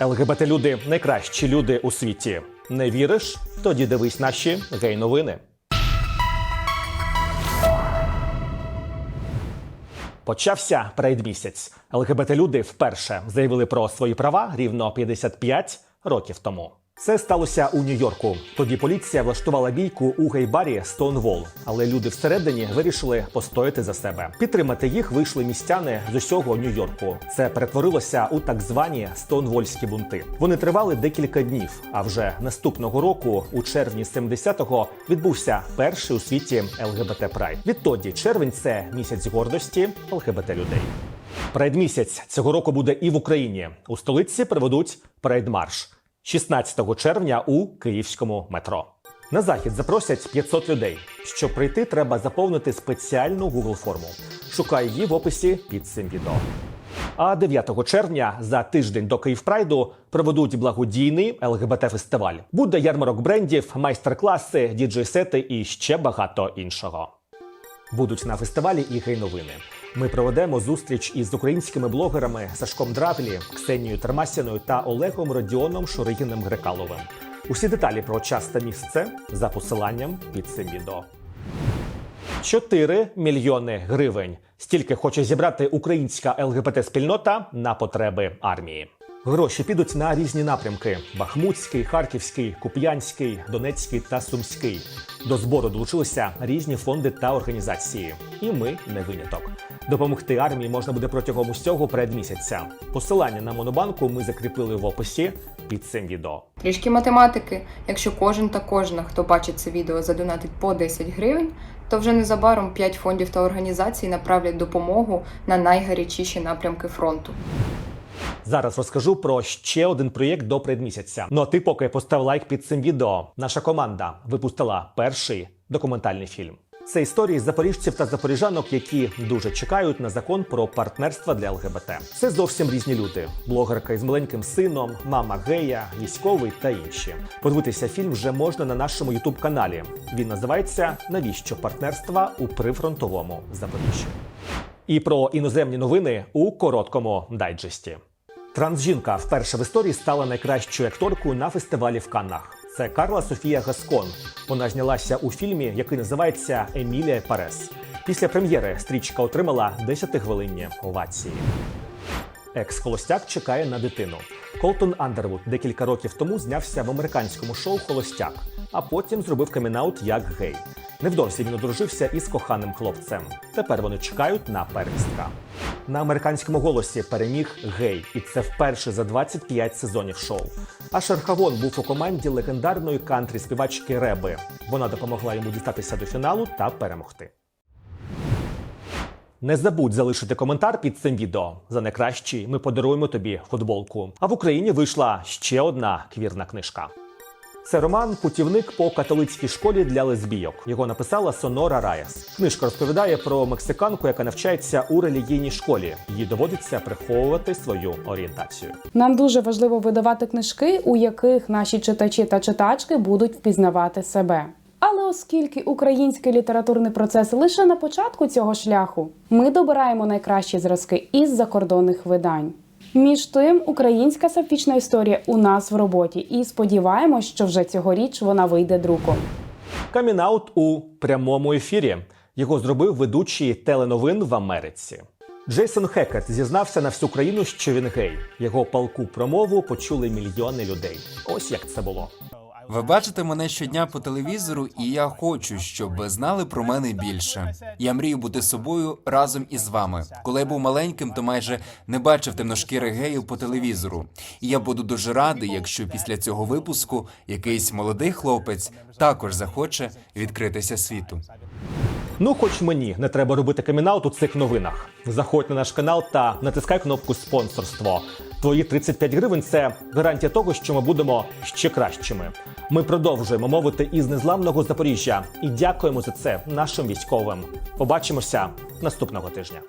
ЛГБТ люди найкращі люди у світі. Не віриш? Тоді дивись наші гей-новини. Почався прайд-місяць. ЛГБТ-люди вперше заявили про свої права рівно 55 років тому. Це сталося у Нью-Йорку. Тоді поліція влаштувала бійку у гей-барі Стоунвол, але люди всередині вирішили постояти за себе. Підтримати їх вийшли містяни з усього Нью-Йорку. Це перетворилося у так звані стоунвольські бунти. Вони тривали декілька днів. А вже наступного року, у червні 70-го, відбувся перший у світі ЛГБТ Прайд. Відтоді червень це місяць гордості ЛГБТ людей. Прайд-місяць цього року буде і в Україні. У столиці проведуть прайд-марш 16 червня у київському метро. На захід запросять 500 людей. Щоб прийти, треба заповнити спеціальну Google форму. Шукай її в описі під цим відео. А 9 червня за тиждень до Київпрайду проведуть благодійний ЛГБТ-фестиваль. Буде ярмарок брендів, майстер-класи, діджей-сети і ще багато іншого. Будуть на фестивалі і гей-новини. Ми проведемо зустріч із українськими блогерами Сашком Дравлі, Ксенією Термасіною та Олегом Родіоном Шуригіним Грекаловим. Усі деталі про час та місце за посиланням під цим відео. 4 мільйони гривень. Стільки хоче зібрати українська ЛГБТ-спільнота на потреби армії. Гроші підуть на різні напрямки: Бахмутський, Харківський, Куп'янський, Донецький та Сумський. До збору долучилися різні фонди та організації. І ми не виняток. Допомогти армії можна буде протягом усього передмісяця. Посилання на монобанку ми закріпили в описі під цим відео. Трішки математики. Якщо кожен та кожна, хто бачить це відео, задонатить по 10 гривень, то вже незабаром 5 фондів та організацій направлять допомогу на найгарячіші напрямки фронту. Зараз розкажу про ще один проєкт до предмісяця. Ну а ти поки постав лайк під цим відео. Наша команда випустила перший документальний фільм. Це історії запоріжців та запоріжанок, які дуже чекають на закон про партнерство для ЛГБТ. Це зовсім різні люди: блогерка із маленьким сином, мама гея, військовий та інші. Подивитися фільм вже можна на нашому ютуб каналі. Він називається Навіщо партнерства у прифронтовому Запоріжжі? І про іноземні новини у короткому дайджесті. Трансжінка вперше в історії стала найкращою акторкою на фестивалі в Каннах. Це Карла Софія Гаскон. Вона знялася у фільмі, який називається Емілія Парес. Після прем'єри стрічка отримала 10-хвилинні овації. Екс-холостяк чекає на дитину. Колтон Андервуд декілька років тому знявся в американському шоу Холостяк, а потім зробив камінаут як гей. Невдовзі він одружився із коханим хлопцем. Тепер вони чекають на первістка. На американському голосі переміг гей, і це вперше за 25 сезонів шоу. А Шерхавон був у команді легендарної кантрі співачки Реби. Вона допомогла йому дістатися до фіналу та перемогти. Не забудь залишити коментар під цим відео. За найкращий ми подаруємо тобі футболку. А в Україні вийшла ще одна квірна книжка. Це роман Путівник по католицькій школі для лесбійок. Його написала Сонора Раєс. Книжка розповідає про мексиканку, яка навчається у релігійній школі. Їй доводиться приховувати свою орієнтацію. Нам дуже важливо видавати книжки, у яких наші читачі та читачки будуть впізнавати себе. Але оскільки український літературний процес лише на початку цього шляху, ми добираємо найкращі зразки із закордонних видань. Між тим, українська сапфічна історія у нас в роботі, і сподіваємось, що вже цьогоріч вона вийде друком. Камінаут у прямому ефірі. Його зробив ведучий теленовин в Америці. Джейсон Хекет зізнався на всю країну, що він гей. Його палку промову почули мільйони людей. Ось як це було. Ви бачите мене щодня по телевізору, і я хочу, щоб знали про мене більше. Я мрію бути собою разом із вами. Коли я був маленьким, то майже не бачив темношкірих геїв по телевізору. І я буду дуже радий, якщо після цього випуску якийсь молодий хлопець також захоче відкритися світу. Ну, хоч мені не треба робити камінаут у цих новинах. Заходь на наш канал та натискай кнопку спонсорство. Твої 35 гривень це гарантія того, що ми будемо ще кращими. Ми продовжуємо мовити із незламного Запоріжжя і дякуємо за це нашим військовим. Побачимося наступного тижня.